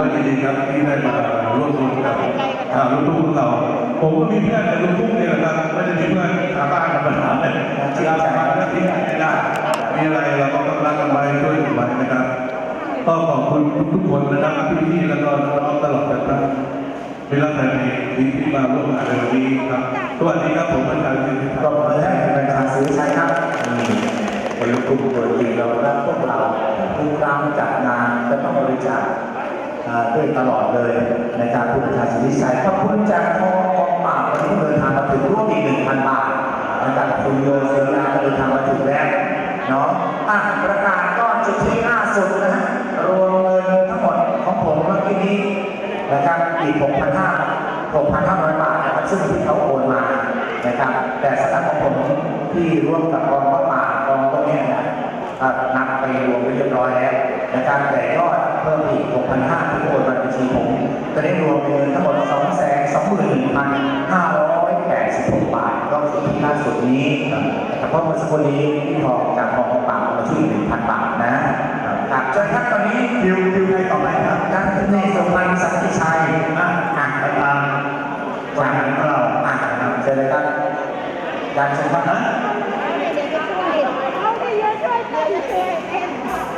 ก็ยินดีครับที่ได้มาร่วมทุนกับอ่าลูกทุ่งของเรา ผมก็มีเพื่อนในลูกทุ่งเนี่ยนะครับไม่ได้มีเพื่อนชาวบ้านธรรมดาเนี่ยเราสามารถที่ไหนไม่ได้มีอะไรเราก็ต้องรักกันไว้ช่วยกันไว้นะครับก็ขอบคุณทุกคนนะครับพี่ๆแล้วก็น้องตลอดนะครับเวลาแต่นี้ที่มาร่วมงานในวันนี้ครับสวัสดีครับผมอาจารย์จิตรปรบมือให้ประชาซื้อใช้ครับนี่เป็นลูกกลุ่มตัวจริงเรารักพวกเราทุกครั้งจัดงานจะต้องบริจาค ด้วยตลอดเลยในการผู้ประชาซื้อใช้ขอบคุณจากทองกองปราบวันนี้เดินทางมาถึงร่วมอีกหนึ่งพันบาทนะครับคุณโยเซอร์นาเดินทางมาถึงแล้วเนาะอะประกาศก้อนจุดที่ล่าสุดนะฮะรวมเงินทั้งหมดของผมเมื่อกี้นี้นะครับอีก6,500 6,500 บาทนะครับซึ่งที่เขาโอนมานะครับ แต่สำหรับของผมที่ร่วมกับกองพระป่ากองพวเนี้ยนะนับไปรวมไปเรียบร้อยแล้วนะครับแต่ยอด 6,500ที่โอนมาบัญชีผมตอนนี้รวมเป็นเงินทั้งหมด221,586 บาทก็คือที่ล่าสุดนี้แต่เฉพาะเมื่อสักครู่นี้ที่ทองจากกองพระป่ามาช่วย1,000 บาทนะครับเชิญครับตอนนี้คิวคิวใครต่อไปครับท่านในสมพันธ์สันติชัยอะอ่านไปตามหลังของเราอ่านครับเชิญเลยครับการชมว่านะเขาไปเยอะช่ว